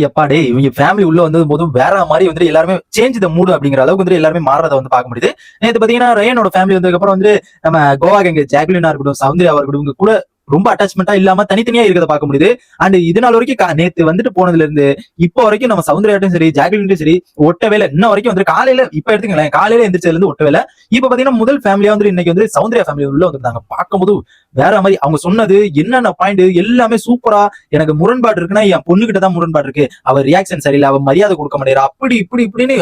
எப்பா டே இவங்க ஃபேமிலி உள்ள வந்தது போதும் வேற மாதிரி வந்து எல்லாருமே சேஞ்ச் த மூடு அப்படிங்கிற அளவுக்கு வந்து எல்லாருமே மாறதை வந்து பார்க்க முடியுது. நேத்து பாத்தீங்கன்னா ரயனோட ஃபேமிலி வந்ததுக்கப்புறம் வந்து நம்ம கோவா எங்க ஜாக்லினா இருக்கட்டும் சவுந்தர்யா இருக்கட்டும் இவங்க கூட ரொம்ப அட்டாச்மெண்டா இல்லாம தனித்தனியா இருக்கிறத பார்க்க முடியுது. அண்ட் இது நாள் வரைக்கும் நேத்து வந்துட்டு போனதுல இருந்து இப்போ வரைக்கும் நம்ம சௌந்தர்யாட்டும் சரி ஜாக்லின்ட்டும் சரி ஒட்ட வேலை இன்ன வரைக்கும் வந்து காலையில இப்ப எடுத்துக்கலாம் காலையில எந்திரிச்சதுல இருந்து ஒட்ட வேலை. இப்ப பாத்தீங்கன்னா முதல் ஃபேமிலியா வந்து இன்னைக்கு வந்து சௌந்தர்யா ஃபேமிலி உள்ள வந்திருந்தாங்க. பார்க்கும்போது வேற மாதிரி அவங்க சொன்னது என்னென்ன பாயிண்ட் எல்லாமே சூப்பரா எனக்கு முரண்பாடு இருக்குன்னா என் பொண்ணுகிட்டதான் தான் முரண்பாடு இருக்கு. அவ ரியாக்ஷன் சரியில்லை அவ மரியாதை கொடுக்க மாட்டேறா அப்படி இப்படி இப்படின்னு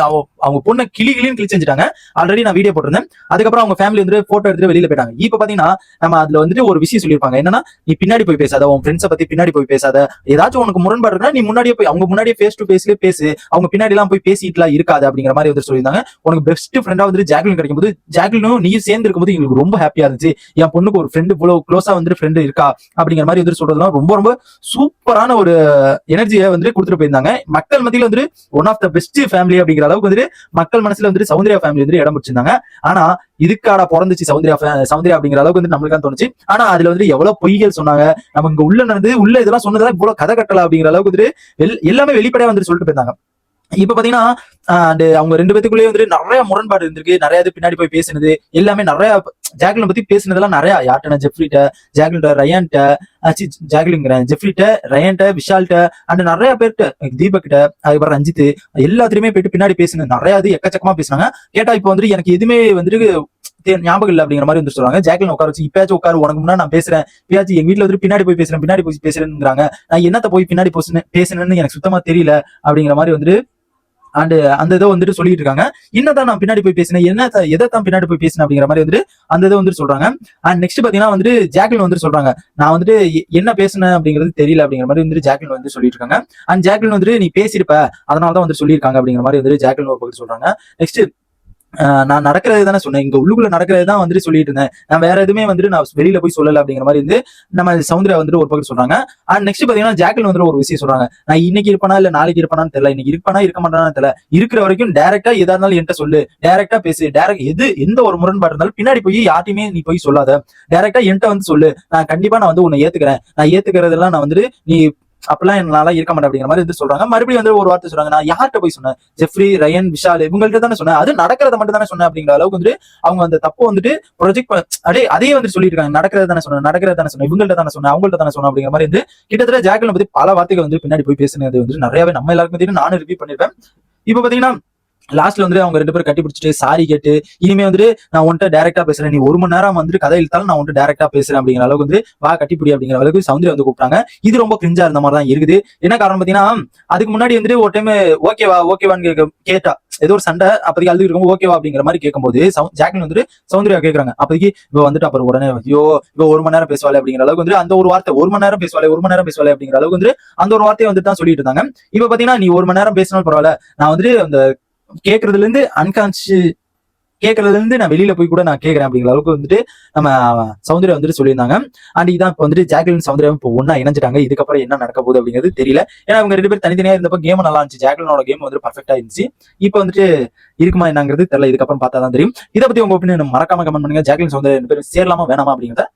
அவங்க பொண்ணை கிளி கிளின்னு கிளி செஞ்சுட்டாங்க ஆல்ரெடி நான் வீடியோ போட்டிருந்தேன். அதுக்கப்புறம் அவங்க ஃபேமிலி வந்து போட்டோ எடுத்துட்டு வெளியில போயிட்டாங்க. இப்ப பாத்தீங்கன்னா நம்ம அதுல வந்துட்டு ஒரு விஷயம் சொல்லியிருப்பாங்க. என்னன்னா நீ பின்னாடி போய் பேசாத உன் ஃப்ரெண்ட்ஸை பத்தி பின்னாடி போய் பேசாத. ஏதாச்சும் உனக்கு முரண்பாடு இருக்குன்னா நீ முன்னாடியே போய் அவங்க முன்னாடியே ஃபேஸ் டு ஃபேஸ்லயே பேசு. அவங்க பின்னாடி எல்லாம் போய் பேசிட்டுலாம் இருக்காது அப்படிங்கிற மாதிரி வந்து சொல்லியிருந்தாங்க. உனக்கு பெஸ்ட் ஃப்ரெண்டா வந்து ஜாக்லின் கிடைக்கும் போது ஜாக்லினும் நீ சேர்ந்து இருக்கும்போது எங்களுக்கு ரொம்ப ஹாப்பியா இருந்துச்சு. என் பொண்ணுக்கு ஒரு ஃப்ரெண்டு இவ்வளவு க்ளோஸா வந்து ஃப்ரெண்டு இருக்கா? அப்படிங்கிற மாதிரி வந்து சொல்றதுலாம் ரொம்ப ரொம்ப சூப்பரான ஒரு எனர்ஜியை வந்து கொடுத்துட்டு போயிருந்தாங்க. மக்கள் மத்தியில் வந்து one of the best family அப்படிங்கிற அளவுக்கு வந்துட்டு மக்கள் மனசுல வந்துட்டு சௌந்தர்யா ஃபேமிலி வந்து இடம் பிடிச்சிருந்தாங்க. ஆனா இதுக்காடா பிறந்துச்சு சௌந்தர்யா சௌந்தர்யா அப்படிங்கிற அளவுக்கு வந்து நம்மளுக்கு தான் தோணுச்சு. ஆனா அதுல வந்து எவ்வளவு பொய்கள் சொன்னாங்க. நம்ம இங்க உள்ள நடந்து உள்ள இதெல்லாம் சொன்னதெல்லாம் இவ்வளவு கதை கட்டல அப்படிங்கிற அளவுக்கு வந்துட்டு எல்லாமே வெளிப்படையா வந்துட்டு சொல்லிட்டு போயிருந்தாங்க. இப்ப பாத்தீங்கன்னா அந்த அவங்க ரெண்டு பேத்துக்குள்ளேயே வந்துட்டு நிறைய முரண்பாடு இருந்திருக்கு. நிறைய இது பின்னாடி போய் பேசினது. எல்லாமே நிறைய ஜாக்லின் பத்தி பேசினதெல்லாம் நிறைய. யார்ட்டன ஜெஃப்ரிட்ட ஜாக்லின்ட்ட ரயான்ட்ட ஜாக்லிங்கிற ஜெஃப்ரிட்ட ரயான்ட்ட விஷால்ட்ட அண்ட் நிறைய பேர்கிட்ட தீபக்கிட்ட அதுக்கப்புறம் ரஞ்சித் எல்லாத்துலயுமே போயிட்டு பின்னாடி பேசினது நிறைய இது எக்கச்சக்கமா பேசினாங்க. கேட்டா இப்போ வந்துட்டு எனக்கு எதுவுமே வந்துட்டு ஞாபகம் இல்லை அப்படிங்கிற மாதிரி வந்து சொல்றாங்க. ஜாக்லின் உட்கார வச்சு இப்பயாச்சும் உட்காரு உனக்கு முன்னாடி நான் பேசுறேன். இப்பயாச்சும் எங்க வீட்டுல வந்து பின்னாடி போய் பேசுறேன் பின்னாடி போய் பேசுறேங்கிறாங்க நான் என்னத்த போய் பின்னாடி பேசுனேன் பேசுனேன்னு எனக்கு சுத்தமா தெரியல அப்படிங்கிற மாதிரி வந்துட்டு அண்ட் uh, அந்த இதை வந்துட்டு சொல்லிட்டு இருக்காங்க. என்னதான் நான் பின்னாடி போய் பேசினேன். என்ன எதை தான் பின்னாடி போய் பேசினேன் அப்படிங்கிற மாதிரி வந்துட்டு அந்த இதை வந்துட்டு சொல்றாங்க. அண்ட் நெக்ஸ்ட் பாத்தீங்கன்னா வந்துட்டு ஜாக்லின் வந்துட்டு சொல்றாங்க. நான் வந்துட்டு என்ன பேசுனேன் அப்படிங்கிறது தெரியல அப்படிங்கிற மாதிரி வந்துட்டு ஜாக்லின் வந்து சொல்லிட்டு இருக்காங்க. அண்ட் ஜாக்லின் வந்துட்டு நீ பேசியிருப்ப அதனால தான் வந்து சொல்லியிருக்காங்க அப்படிங்கிற மாதிரி வந்துட்டு ஜாக்லின் ஒரு பக்கம் சொல்றாங்க. நெக்ஸ்ட் நான் நடக்கிறது தானே சொன்னேன். இங்க உள்ளுக்குள்ள நடக்கிறது தான் வந்துட்டு சொல்லிட்டு இருந்தேன். நான் வேற எதுவுமே வந்துட்டு நான் வெளியில போய் சொல்லல அப்படிங்கிற மாதிரி வந்து நம்ம சௌந்தர்யா வந்துட்டு ஒரு பக்கம் சொல்றாங்க. அண்ட் நெக்ஸ்ட் பாத்தீங்கன்னா ஜாக்லின் வந்துட்டு ஒரு விஷயம் சொல்றாங்க. நான் இன்னைக்கு இருப்பேனா இல்ல நாளைக்கு இருப்பானான்னு தெரியல. இன்னைக்கு இருப்பானா இருக்க மாட்டானு தெரியல. இருக்கிற வரைக்கும் டேரக்டா எதா இருந்தாலும் என்கிட்ட சொல்லு. டேரக்டா பேசு. டேரக்ட் எது எந்த ஒரு முரண்பாடு இருந்தாலும் பின்னாடி போய் யார்ட்டையுமே நீ போய் சொல்லாத. டேரக்டா என்கிட்ட வந்து சொல்லு. நான் கண்டிப்பா நான் வந்து உன்னை ஏத்துக்கிறேன். நான் ஏத்துக்கிறதெல்லாம் நான் வந்துட்டு நீ அப்பெல்லாம் என்னால இருக்க மாட்டேன் அப்படிங்கிற மாதிரி வந்து சொல்றாங்க. மறுபடியும் வந்து ஒரு வார்த்தை சொல்றாங்க. நான் யார்கிட்ட போய் சொன்னேன்? ஜெஃப்ரி ரயன் விஷால் இவங்கள்ட்ட தானே சொன்னேன். அது நடக்கிறத மட்டும் தானே சொன்னேன் அப்படிங்கிற அளவுக்கு வந்துட்டு அவங்க அந்த தப்பு வந்துட்டு ப்ரொஜெக்ட் அப்படியே அதையே வந்து சொல்லிட்டு இருக்காங்க தானே சொன்னேன் நடக்கிறத தானே சொன்னேன் இவங்கள்ட்ட தானே சொன்னேன் அவங்கள்ட்ட தானே சொன்னேன் அப்படிங்கிற மாதிரி வந்து கிட்டத்தட்ட ஜாக்கலை பத்தி பல வார்த்தைகள் வந்து பின்னாடி போய் பேசுனது வந்து நிறையவே நம்ம எல்லாருக்கும் தெரியும். நானும் ரிவ்யூ பண்ணிருப்பேன். இப்ப பாத்தீங்கன்னா லாஸ்ட்ல வந்து அவங்க ரெண்டு பேரும் கட்டி பிடிச்சிட்டு சாரி கேட்டு இனிமே வந்துட்டு நான் உன்ட்ட டேரக்டா பேசுறேன். நீ ஒரு மணி நேரம் வந்துட்டு கதை இழுத்தாலும் நான் உன்கிட்ட டேரக்டா பேசுறேன். அப்படிங்கிற அளவுக்கு வந்து வா கட்டிப்பிடி அப்படிங்கிற அளவுக்கு சௌந்தர்யா வந்து கூப்பிட்டாங்க. இது ரொம்ப கிரிஞ்சா இருந்த மாதிரி தான் இருக்குது. என்ன காரணம் பாத்தீங்கன்னா அதுக்கு முன்னாடி வந்துட்டு ஒரு டைம் ஓகேவா ஓகேவான்னு கேட்க கேட்டா ஏதோ ஒரு சண்டை அப்போதைக்கு அழுது இருக்கும் ஓகேவா அப்படிங்கிற மாதிரி கேட்கும்போது சௌ- ஜாக்லின் வந்துட்டு சௌந்தர்யா கேட்கறாங்க. அப்போதைக்கு இவ வந்துட்டு அப்புறம் உடனே ஐயோ இவ ஒரு மணி நேரம் பேசுவாளே அப்படிங்கிற அளவுக்கு வந்து அந்த ஒரு வார்த்தை ஒரு மணி நேரம் பேசுவாளே ஒரு மணி நேரம் பேசுவாளே அப்படிங்கிற அளவுக்கு வந்து அந்த ஒரு வார்த்தையை வந்துட்டு தான் சொல்லிட்டு இருந்தாங்க. இப்ப பாத்தீங்கன்னா நீ ஒரு மணி நேரம் பேசினாலும் பரவாயில்ல. நான் வந்துட்டு அந்த கேக்குறதுல இருந்து அன்கான்சியஸ் கேட்கறதுல இருந்து நான் வெளியில போய் கூட நான் கேட்கறேன் அப்படிங்கிற அளவுக்கு வந்துட்டு நம்ம சௌந்தர்யா வந்துட்டு சொல்லியிருந்தாங்க. அண்ட் இதான் இப்போ வந்துட்டு ஜாக்லின் சௌந்தர்யா இப்போ ஒண்ணா இணைஞ்சிட்டாங்க. இதுக்கப்புறம் என்ன நடக்க போகுது அப்படிங்கிறது தெரியல. ஏன்னா அவங்க ரெண்டு பேரும் தனித்தனியா இருந்தப்ப கேம் நல்லா இருந்துச்சு. ஜாக்லினோட கேம் வந்து பர்ஃபெக்டா இருந்துச்சு. இப்போ வந்துட்டு இருக்குமா என்னங்கிறது தெரியல. இதுக்கப்புறம் பார்த்தா தான் தெரியும். இதை பத்தி உங்க ஒப்பீனியன் மறக்காம கமெண்ட் பண்ணுங்க. ஜாக்லின் சௌந்தர்யா ரெண்டு பேரும் சேரலாமா வேணாமா அப்படிங்கிறத